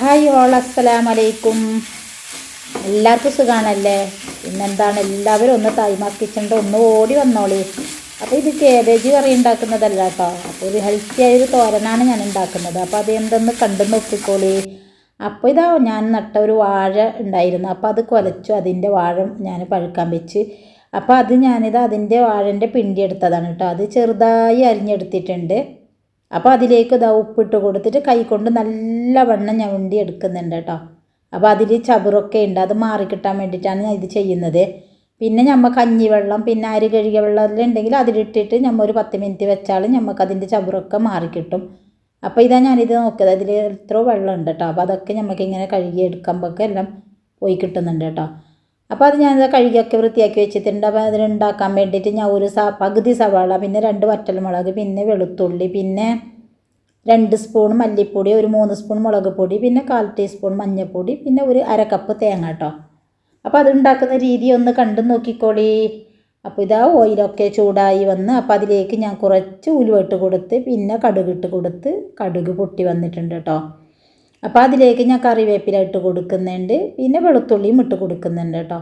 Hi all അസ്സലാം വലൈക്കും എല്ലാവർക്കും സുഖാണല്ലേ? പിന്നെന്താണ് എല്ലാവരും ഒന്ന് തൈമാർ കിച്ചണിന്റെ ഒന്ന് ഓടി വന്നോളി. അപ്പോൾ ഇത് കേബേജ് കറി ഉണ്ടാക്കുന്നതല്ല കേട്ടോ. അപ്പോൾ ഒരു ഹെൽത്തി ആയൊരു തോരനാണ് ഞാൻ ഉണ്ടാക്കുന്നത്. അപ്പോൾ അത് എന്തെന്ന് കണ്ടു നോക്കിക്കോളി. അപ്പോൾ ഇതാ ഞാൻ നട്ട ഒരു വാഴ ഉണ്ടായിരുന്നു. അപ്പോൾ അത് കുലച്ചു. അതിന്റെ വാഴ ഞാൻ പഴുക്കാൻ വെച്ച്. അപ്പോൾ അത് ഞാനിത് അതിന്റെ വാഴന്റെ പിണ്ടി എടുത്തതാണ് കേട്ടോ. അത് ചെറുതായി അരിഞ്ഞെടുത്തിട്ടുണ്ട്. അപ്പോൾ അതിലേക്ക് ഇതാ ഉപ്പിട്ട് കൊടുത്തിട്ട് കൈ കൊണ്ട് നല്ലവണ്ണം ഞവണ്ടി എടുക്കുന്നുണ്ട് കേട്ടോ. അപ്പോൾ അതിൽ ചബറൊക്കെ ഉണ്ട്. അത് മാറിക്കിട്ടാൻ വേണ്ടിയിട്ടാണ് ഞാൻ ഇത് ചെയ്യുന്നത്. പിന്നെ നമ്മൾ കഞ്ഞിവെള്ളം പിന്നെ അരി കഴുകിയ വെള്ളം ഉണ്ടെങ്കിൽ അതിലിട്ടിട്ട് നമ്മൾ ഒരു പത്ത് മിനിറ്റ് വെച്ചാൽ നമുക്ക് അതിന്റെ ചബറൊക്കെ മാറിക്കിട്ടും. അപ്പോൾ ഇതാ ഞാനിത് നോക്കിയത്. അതിൽ എത്രയോ വെള്ളം ഉണ്ട് കേട്ടോ. അപ്പോൾ അതൊക്കെ നമുക്ക് ഇങ്ങനെ കഴുകി എടുക്കുമ്പോഴൊക്കെ എല്ലാം പോയി കിട്ടുന്നുണ്ട് കേട്ടോ. അപ്പോൾ അത് ഞാൻ കഴുകിയൊക്കെ വൃത്തിയാക്കി വെച്ചിട്ടുണ്ട്. അപ്പോൾ അതിനുണ്ടാക്കാൻ വേണ്ടിയിട്ട് ഞാൻ ഒരു സ പകുതി സവാള പിന്നെ രണ്ട് വറ്റൽമുളക് പിന്നെ വെളുത്തുള്ളി പിന്നെ രണ്ട് സ്പൂൺ മല്ലിപ്പൊടി ഒരു മൂന്ന് സ്പൂൺ മുളക് പൊടി പിന്നെ കാൽ ടീസ്പൂൺ മഞ്ഞൾപ്പൊടി പിന്നെ ഒരു അര കപ്പ് തേങ്ങ കേട്ടോ. അപ്പോൾ അതുണ്ടാക്കുന്ന രീതി ഒന്ന് കണ്ടു നോക്കിക്കോളി. അപ്പോൾ ഇതാ ഓയിലൊക്കെ ചൂടായി വന്ന് അപ്പോൾ അതിലേക്ക് ഞാൻ കുറച്ച് ഉലുവ ഇട്ട് കൊടുത്ത് പിന്നെ കടുകിട്ട് കൊടുത്ത് കടുക് പൊട്ടി വന്നിട്ടുണ്ട് കേട്ടോ. അപ്പോൾ അതിലേക്ക് ഞാൻ കറിവേപ്പില ഇട്ട് കൊടുക്കുന്നുണ്ട്. പിന്നെ വെളുത്തുള്ളിയും ഇട്ട് കൊടുക്കുന്നുണ്ട് കേട്ടോ.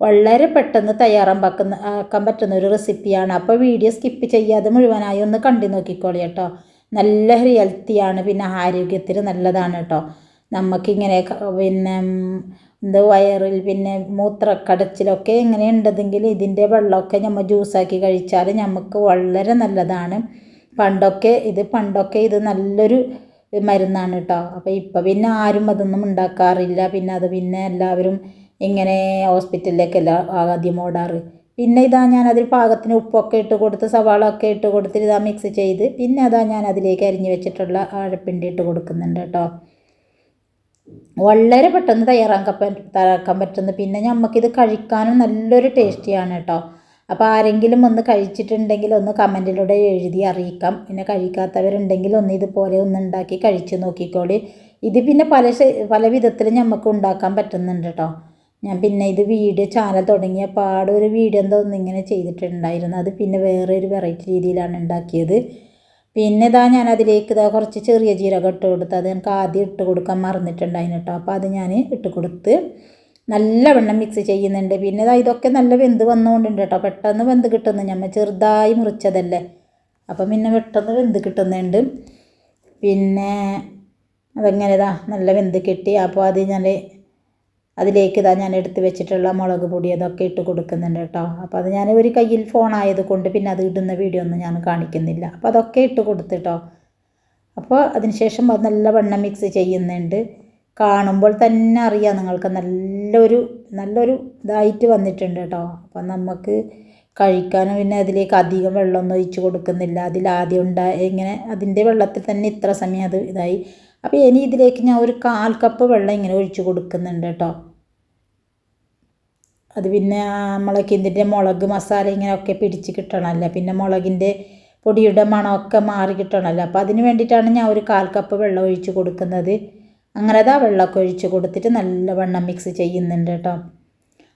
വളരെ പെട്ടെന്ന് തയ്യാറാക്കുന്ന ആക്കാൻ പറ്റുന്ന ഒരു റെസിപ്പിയാണ്. അപ്പോൾ വീഡിയോ സ്കിപ്പ് ചെയ്യാതെ മുഴുവനായി ഒന്ന് കണ്ടു നോക്കിക്കോളി കേട്ടോ. നല്ല ഹെൽത്തിയാണ് പിന്നെ ആരോഗ്യത്തിന് നല്ലതാണ് കേട്ടോ. നമുക്കിങ്ങനെ പിന്നെ എന്ത് വയറിൽ പിന്നെ മൂത്രക്കടച്ചിലൊക്കെ ഇങ്ങനെ ഉണ്ടെങ്കിൽ ഇതിന്റെ വെള്ളമൊക്കെ നമ്മൾ ജ്യൂസാക്കി കഴിച്ചാൽ നമുക്ക് വളരെ നല്ലതാണ്. പണ്ടൊക്കെ ഇത് പണ്ടൊക്കെ ഇത് നല്ലൊരു മരുന്നാണ് കേട്ടോ അപ്പോൾ ഇപ്പോൾ പിന്നെ ആരും അതൊന്നും ഉണ്ടാക്കാറില്ല. പിന്നെ അത് പിന്നെ എല്ലാവരും ഇങ്ങനെ ഹോസ്പിറ്റലിലേക്കല്ല ആദ്യം ഓടാറ്. പിന്നെ ഇതാ ഞാൻ അതിൽ പാകത്തിന് ഉപ്പൊക്കെ ഇട്ട് കൊടുത്ത് സവാള ഒക്കെ ഇട്ട് കൊടുത്തിട്ട് ഇതാ മിക്സ് ചെയ്ത് പിന്നെ അതാ ഞാൻ അതിലേക്ക് അരിഞ്ഞ് വെച്ചിട്ടുള്ള ആഴപ്പിണ്ടി ഇട്ട് കൊടുക്കുന്നുണ്ട് കേട്ടോ വളരെ പെട്ടെന്ന് തയ്യാറാക്കാൻ തയ്യാറാക്കാൻ പറ്റുന്നു. പിന്നെ നമുക്കിത് കഴിക്കാനും നല്ലൊരു ടേസ്റ്റിയാണ് കേട്ടോ അപ്പോൾ ആരെങ്കിലും ഒന്ന് കഴിച്ചിട്ടുണ്ടെങ്കിൽ ഒന്ന് കമന്റിലൂടെ എഴുതി അറിയിക്കാം. പിന്നെ കഴിക്കാത്തവരുണ്ടെങ്കിൽ ഒന്ന് ഇതുപോലെ ഒന്ന് ഉണ്ടാക്കി കഴിച്ച് നോക്കിക്കോളി. ഇത് പിന്നെ പല പല വിധത്തിലും നമുക്ക് ഉണ്ടാക്കാൻ പറ്റുന്നുണ്ട് കേട്ടോ ഞാൻ പിന്നെ ഇത് വീഡിയോ ചാനൽ തുടങ്ങിയ പാടെ ഒരു വീഡിയോ എന്തോ ഇങ്ങനെ ചെയ്തിട്ടുണ്ടായിരുന്നു. അത് പിന്നെ വേറെ ഒരു വെറൈറ്റി രീതിയിലാണ് ഉണ്ടാക്കിയത്. പിന്നെ ഇതാ ഞാൻ അതിലേക്ക് ഇതാ കുറച്ച് ചെറിയ ജീരകം ഇട്ട് കൊടുത്ത് അത് എനിക്ക് ആദ്യം ഇട്ട് കൊടുക്കാൻ മറന്നിട്ടുണ്ടായിരുന്നു കേട്ടോ അപ്പോൾ അത് ഞാൻ ഇട്ട് കൊടുത്ത് നല്ലവണ്ണം മിക്സ് ചെയ്യുന്നുണ്ട്. പിന്നെ ഇതാ ഇതൊക്കെ നല്ല വെന്ത് വന്നുകൊണ്ടുണ്ട് കേട്ടോ പെട്ടെന്ന് വെന്ത് കിട്ടുന്നു. നമ്മൾ ചെറുതായി മുറിച്ചതല്ലേ. അപ്പം പിന്നെ പെട്ടെന്ന് വെന്ത് കിട്ടുന്നുണ്ട്. പിന്നെ അതങ്ങനെ ഇതാ നല്ല വെന്ത് കിട്ടി. അപ്പോൾ അത് ഞാൻ അതിലേക്ക് ഇതാ ഞാൻ എടുത്ത് വെച്ചിട്ടുള്ള മുളക് പൊടി അതൊക്കെ ഇട്ട് കൊടുക്കുന്നുണ്ട് കേട്ടോ അപ്പോൾ അത് ഞാൻ ഒരു കയ്യിൽ ഫോൺ ആയത് കൊണ്ട് പിന്നെ അത് ഇടുന്ന വീഡിയോ ഒന്നും ഞാൻ കാണിക്കുന്നില്ല. അപ്പോൾ അതൊക്കെ ഇട്ട് കൊടുത്തിട്ടോ അപ്പോൾ അതിനുശേഷം അത് നല്ല വെണ്ണം മിക്സ് ചെയ്യുന്നുണ്ട്. കാണുമ്പോൾ തന്നെ അറിയാം നിങ്ങൾക്ക് നല്ലൊരു നല്ലൊരു ഇതായിട്ട് വന്നിട്ടുണ്ട് കേട്ടോ. അപ്പം നമുക്ക് കഴിക്കാനും പിന്നെ അതിലേക്ക് അധികം വെള്ളമൊന്നും ഒഴിച്ച് കൊടുക്കുന്നില്ല. അതിൽ ആദ്യം ഉണ്ടായ ഇങ്ങനെ അതിന്റെ വെള്ളത്തിൽ തന്നെ ഇത്ര സമയം അത് ഇതായി. അപ്പോൾ ഇനി ഇതിലേക്ക് ഞാൻ ഒരു കാൽ കപ്പ് വെള്ളം ഇങ്ങനെ ഒഴിച്ച് കൊടുക്കുന്നുണ്ട് കേട്ടോ. അത് പിന്നെ നമ്മളൊക്കെ ഇതിന്റെ മുളക് മസാല ഇങ്ങനെയൊക്കെ പിടിച്ച് കിട്ടണമല്ലോ. പിന്നെ മുളകിന്റെ പൊടിയുടെ മണമൊക്കെ മാറി കിട്ടണമല്ലോ. അപ്പോൾ അതിന് വേണ്ടിയിട്ടാണ് ഞാൻ ഒരു കാൽ കപ്പ് വെള്ളം ഒഴിച്ച് കൊടുക്കുന്നത്. അങ്ങനെ അതാ വെള്ളമൊക്കെ ഒഴിച്ച് കൊടുത്തിട്ട് നല്ലവണ്ണം മിക്സ് ചെയ്യുന്നുണ്ട് കേട്ടോ.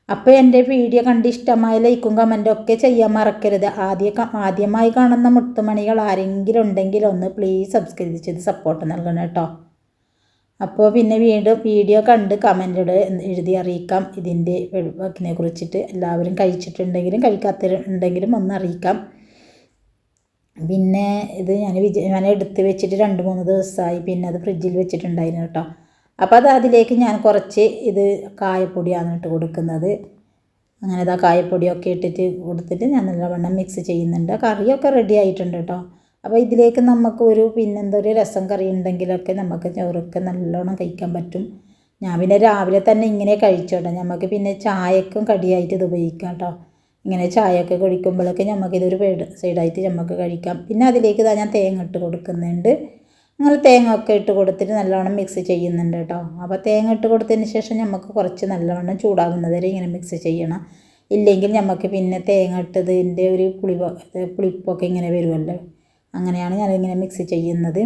അപ്പോൾ എന്റെ വീഡിയോ കണ്ട് ഇഷ്ടമായ ലൈക്കും കമന്റും ഒക്കെ ചെയ്യാൻ മറക്കരുത്. ആദ്യ ആദ്യമായി കാണുന്ന മുത്തുമണികൾ ആരെങ്കിലും ഉണ്ടെങ്കിൽ ഒന്ന് പ്ലീസ് സബ്സ്ക്രൈബ് ചെയ്ത് സപ്പോർട്ട് നൽകണം കേട്ടോ. അപ്പോൾ പിന്നെ വീണ്ടും വീഡിയോ കണ്ട് കമന്റിലൂടെ എഴുതി അറിയിക്കാം. ഇതിന്റെ വെളുപ്പാക്കിനെ കുറിച്ചിട്ട് എല്ലാവരും കഴിച്ചിട്ടുണ്ടെങ്കിലും കഴിക്കാത്തവരുണ്ടെങ്കിലും ഒന്ന് അറിയിക്കാം. പിന്നെ ഇത് ഞാൻ വിജ ഞാൻ എടുത്ത് വെച്ചിട്ട് രണ്ട് മൂന്ന് ദിവസമായി പിന്നെ അത് ഫ്രിഡ്ജിൽ വെച്ചിട്ടുണ്ടായിരുന്നു കേട്ടോ. അപ്പോൾ അത് അതിലേക്ക് ഞാൻ കുറച്ച് ഇത് കായപ്പൊടിയാണ് ഇട്ട് കൊടുക്കുന്നത്. അങ്ങനെ ഇതാ കായപ്പൊടിയൊക്കെ ഇട്ടിട്ട് കൊടുത്തിട്ട് ഞാൻ നല്ലവണ്ണം മിക്സ് ചെയ്യുന്നുണ്ട്. കറിയൊക്കെ റെഡി ആയിട്ടുണ്ട് കേട്ടോ. അപ്പോൾ ഇതിലേക്ക് നമുക്ക് ഒരു പിന്നെന്തോ ഒരു രസം കറി ഉണ്ടെങ്കിലൊക്കെ നമുക്ക് ചോറൊക്കെ നല്ലോണം കഴിക്കാൻ പറ്റും. ഞാൻ പിന്നെ രാവിലെ തന്നെ ഇങ്ങനെ കഴിച്ചോട്ടെ. നമുക്ക് പിന്നെ ചായക്കും കടിയായിട്ട് ഇത് ഉപയോഗിക്കാം കേട്ടോ. ഇങ്ങനെ ചായയൊക്കെ കുടിക്കുമ്പോഴൊക്കെ നമുക്കിതൊരു സൈഡായിട്ട് നമുക്ക് കഴിക്കാം. പിന്നെ അതിലേക്ക് ഇതാ ഞാൻ തേങ്ങ ഇട്ട് കൊടുക്കുന്നുണ്ട്. അങ്ങനെ തേങ്ങ ഒക്കെ ഇട്ട് കൊടുത്തിട്ട് നല്ലവണ്ണം മിക്സ് ചെയ്യുന്നുണ്ട് കേട്ടോ. അപ്പോൾ തേങ്ങ ഇട്ട് കൊടുത്തതിന് ശേഷം നമുക്ക് കുറച്ച് നല്ലവണ്ണം ചൂടാകുന്നത് വരെ ഇങ്ങനെ മിക്സ് ചെയ്യണം. ഇല്ലെങ്കിൽ നമുക്ക് പിന്നെ തേങ്ങ ഇട്ടതിന്റെ ഒരു പുളി പുളിപ്പൊക്കെ ഇങ്ങനെ വരുമല്ലോ. അങ്ങനെയാണ് ഞാനിങ്ങനെ മിക്സ് ചെയ്യുന്നത്.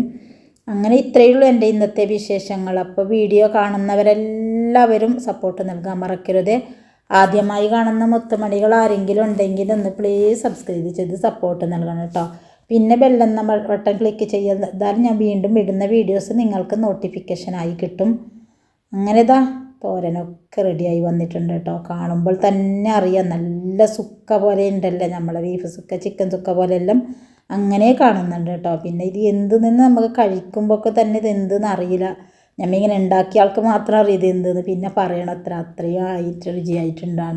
അങ്ങനെ ഇത്രയേ ഉള്ളൂ എന്റെ ഇന്നത്തെ വിശേഷങ്ങൾ. അപ്പോൾ വീഡിയോ കാണുന്നവരെല്ലാവരും സപ്പോർട്ട് നൽകാൻ മറക്കരുത്. ആദ്യമായി കാണുന്ന മുത്തുമണികൾ ആരെങ്കിലും ഉണ്ടെങ്കിൽ ഒന്ന് പ്ലീസ് സബ്സ്ക്രൈബ് ചെയ്ത് സപ്പോർട്ട് നൽകണം കേട്ടോ. പിന്നെ ബെല്ലെന്ന ബട്ടൺ ക്ലിക്ക് ചെയ്താൽ ഞാൻ വീണ്ടും ഇടുന്ന വീഡിയോസ് നിങ്ങൾക്ക് നോട്ടിഫിക്കേഷനായി കിട്ടും. അങ്ങനെ ഇതാ തോരനൊക്കെ റെഡിയായി വന്നിട്ടുണ്ട് കേട്ടോ. കാണുമ്പോൾ തന്നെ അറിയാം നല്ല സുക്ക പോലെ ഉണ്ടല്ലോ നമ്മളെ ബീഫ് സുക്ക ചിക്കൻ സുക്ക പോലെ എല്ലാം അങ്ങനെ കാണുന്നുണ്ട് കേട്ടോ. പിന്നെ ഇത് എന്ത് നിന്ന് നമുക്ക് കഴിക്കുമ്പോൾ തന്നെ ഇത് എന്തെന്ന് അറിയില്ല. നമ്മ ഇങ്ങനെ ഉണ്ടാക്കിയ ആൾക്ക് മാത്രം അറിയാം ഇത് എന്തെന്ന് പിന്നെ പറയണം അത്ര അത്രയും ആയിട്ട് രുചിയായിട്ടുണ്ടാണ്